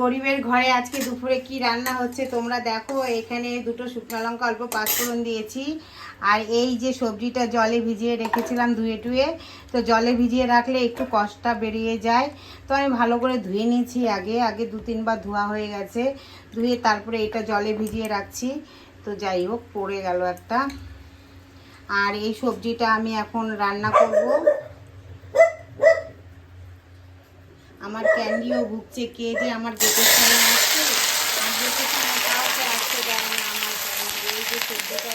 গরিবের ঘরে আজকে দুপুরে কি রান্না হচ্ছে তোমরা দেখো। এখানে দুটো শুকনো লঙ্কা, অল্প পাঁচফোড়ন দিয়েছি। আর এই যে সবজিটা জলে ভিজিয়ে রেখেছিলাম ধুয়ে টুয়ে, তো জলে ভিজিয়ে রাখলে একটু কষ্টটা বেরিয়ে যায়। তো আমি ভালো করে ধুয়ে নিয়েছি আগে আগে দু তিনবার ধোয়া হয়ে গেছে। ধুয়ে তারপরে এটা জলে ভিজিয়ে রাখছি। তো যাই হোক, পড়ে গেল একটা। আর এই সবজিটা আমি এখন রান্না করব। আমার ক্যান্ডিও ভুগছে কে যে আমার গেটের সামনে আসছে? আমার এই যে সবজিটা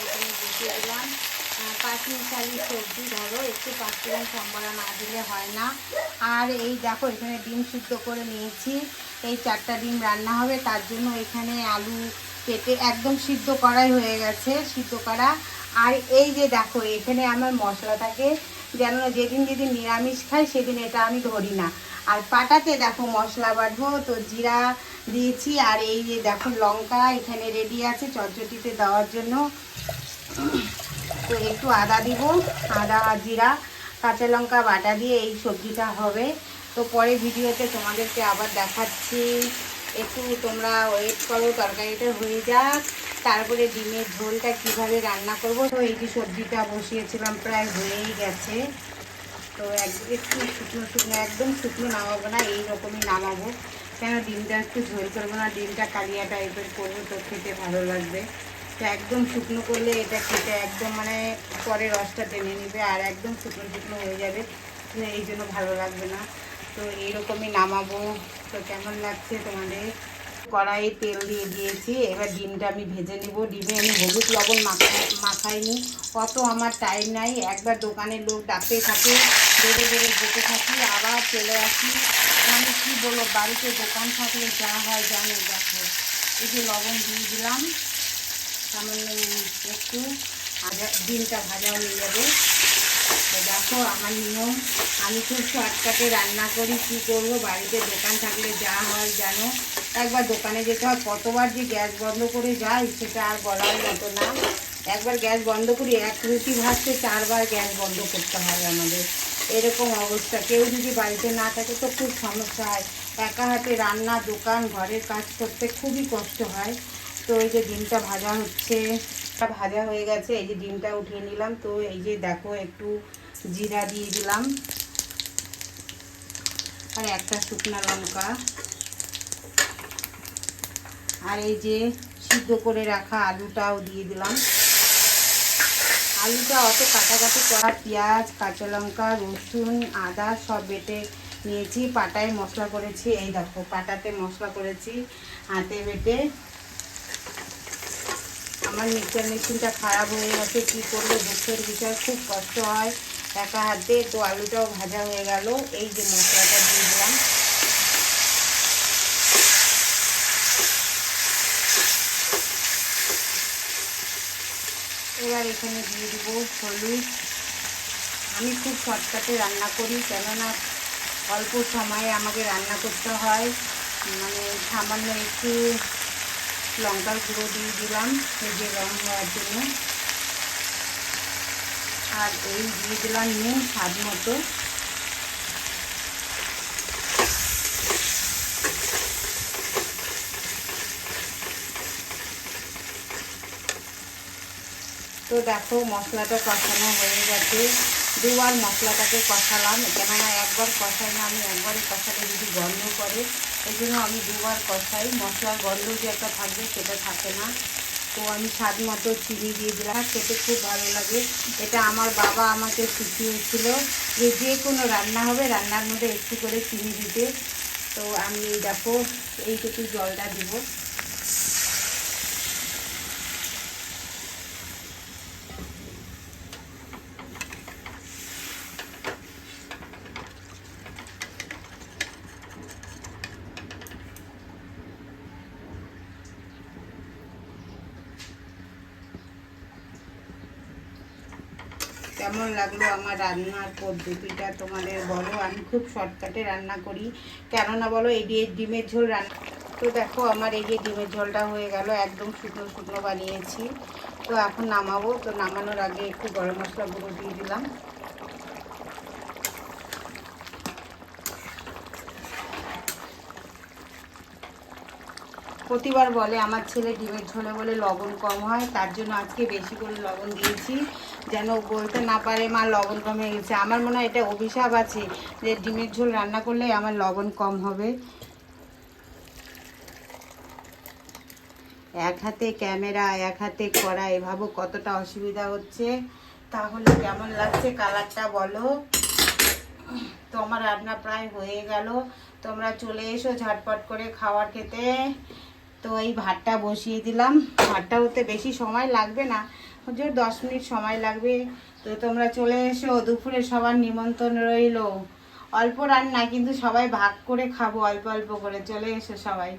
সবজি, ধরো, একটু না দিলে হয় না। আর এই দেখো, এখানে ডিম সিদ্ধ করে নিয়েছি। এই চারটা ডিম রান্না হবে, তার জন্য এখানে আলু কেটে একদম সিদ্ধ করাই হয়ে গেছে, সিদ্ধ করা। আর এই যে দেখো, এখানে আমার মশলা যেন যেদিন যেদিন নিরামিষ খাই, সেদিন এটা আমি ধরি না। আর পাটাতে দেখো মশলা বাটবো তো জিরা দিয়েছি, আর এই যে দেখো লঙ্কা এখানে রেডি আছে চটচটিতে দেওয়ার জন্য। তো একটু আদা দিব, আদা আর জিরা, কাঁচা লঙ্কা বাটা দিয়ে এই সবজিটা হবে। তো পরে ভিডিওতে তোমাদেরকে আবার দেখাচ্ছি। একটু তোমরা ওয়েট করো, তরকারিটা হয়ে যাক। তারপরে ডিমের ঝোলটা কীভাবে রান্না করব? তো এই যে সবজিটা বসিয়েছিলাম, প্রায় হয়েই গেছে। তো এক- একটু শুকনো শুকনো, একদম শুকনো নামাবো না এই রকমই নামাবো। কেন ডিমটা একটু ঝোল করব না, ডিমটা কালিয়া টাইপের করব, তো খেতে ভালো লাগবে। তো একদম শুকনো করলে এটা খেতে একদম মানে পরে রসটা টেনে নেবে, আর একদম শুকনো শুকনো হয়ে যাবে। তো এই জন্য ভালো লাগবে না। তো এইরকমই নামাবো। তো কেমন লাগছে তোমাদের? কড়াইয়ে তেল দিয়ে দিয়েছি। এবার ডিমটা আমি ভেজে নিব। ডিমে আমি হলুদ লবণ মাখা মাখাইনি। অত আমার টাইম নাই। একবার দোকানের লোক ডাকতে থাকে বেড়ে বেড়ে যেতে থাকি, আবার চলে আসি। মানে কী বলো বাড়িতে দোকান থাকলে যা হয় জানো, দেখো। এই যে লবণ দিয়ে দিলাম, সামান্য একটু ডিমটা ভাজা হয়ে যাবে। দেখো, আমার নিয়ম, আমি খুব শর্টকাটে রান্না করি, কি করব? বাড়িতে দোকান থাকলে যা হয় জানো। একবার দোকানে যেতে হয়, কতবার যে গ্যাস বন্ধ করে যাই, সেটা আর বলার মতো না। একবার গ্যাস বন্ধ করি, এক রুটি ভাজতে চারবার গ্যাস বন্ধ করতে হয় আমাদের। এরকম অবস্থা। কেউ যদি বাড়িতে না থাকে তো খুব সমস্যা হয়। একা হাতে রান্না, দোকান, ঘরের কাজ করতে খুবই কষ্ট হয়। তো এই যে ডিমটা ভাজা হচ্ছে ভাজা হয়ে গেছে, এই যে ডিমটা উঠিয়ে নিলাম। তো এই যে দেখো, একটু জিরা দিয়ে দিলাম। আর একটা শুকনা লঙ্কা। আর এই যে সিদ্ধ করে রাখা আলুটাও দিয়ে দিলাম। আলুটা অত কাটাকাটি করা পেঁয়াজ, কাঁচা লঙ্কা, রসুন, আদা সব বেটে নিয়েছি, পাটায় মশলা করেছি। এই দেখো, পাটাতে মশলা করেছি, হাতে বেটে আমার মিক্সার মেশিনটা খারাপ হয়ে গেছে, কী করব? দুঃখের বিষয়, খুব কষ্ট হয়। একা হাতে তো আলুটাও ভাজা হয়ে গেল। এই যে মশলাটা দিয়ে দিলাম। এবার এখানে দিয়ে দিব হলুদ। আমি খুব শর্টকাটে রান্না করি, কেননা অল্প সময়ে আমাকে রান্না করতে হয়। মানে সামান্য একটু লঙ্কার গুঁড়ো দিয়ে দিলাম ভেজে রং হওয়ার জন্য। আর এই দিয়ে দিলাম নুন স্বাদ মতো। তো দেখো মশলাটা কষানো হয়ে গেছে। দুবার মশলাটাকে কষালাম। কেননা একবার কষাই না আমি একবারে কষালে যদি গন্ধ করে এই জন্য আমি দুবার কষাই। মশলার গন্ধ যে একটা থাকবে সেটা থাকে না। তো আমি স্বাদ মতো চিনি দিয়ে দিলাম। খেতে খুব ভালো লাগে। এটা আমার বাবা আমাকে শিখিয়েছিল যে যে কোনো রান্না হবে, রান্নার মধ্যে একটু করে চিনি দিতে। তো আমি দেখো, এইটুকু জলটা দেবো। কেমন লাগল আমার রান্নার পদ্ধতিটা তোমাদের বলো? আমি খুব শর্টকাটে রান্না করি। কেননা বলো, এই দিয়ে ডিমের ঝোল রান্না তো দেখো, আমার এই যে ডিমের ঝোলটা হয়ে গেল, একদম শুকনো শুকনো বানিয়েছি। তো এখন নামাবো। তো নামানোর আগে একটু গরম মশলা গুঁড়ো দিয়ে দিলাম। প্রতিবার বলে আমার ছেলে ডিমের ঝোলে বলে লবণ কম হয়, তার জন্য আজকে বেশি করে লবণ দিয়েছি যেন বলতে না পারে মা লবণ কম হয়ে গেছে। আমার মনে হয় এটা অভিশাপ আছে যে ডিমের ঝোল রান্না করলে আমার লবণ কম হবে। এক হাতে ক্যামেরা, এক হাতে করা এভাবে কতটা অসুবিধা হচ্ছে? তাহলে কেমন লাগছে কালারটা বলো? তো আমার রান্না প্রায় হয়ে গেল। তোমরা চলে এসো ঝটপট করে খাবার খেতে। তো এই ভাতটা বসিয়ে দিলাম। ভাতটা হতে বেশি সময় লাগবে না। যে দশ মিনিট সময় লাগবে। তো তোমরা চলে এসো, দুপুরে সবার নিমন্ত্রণ রইল। অল্প রান্না, কিন্তু সবাই ভাগ করে খাব, অল্প অল্প করে। চলে এসো সবাই।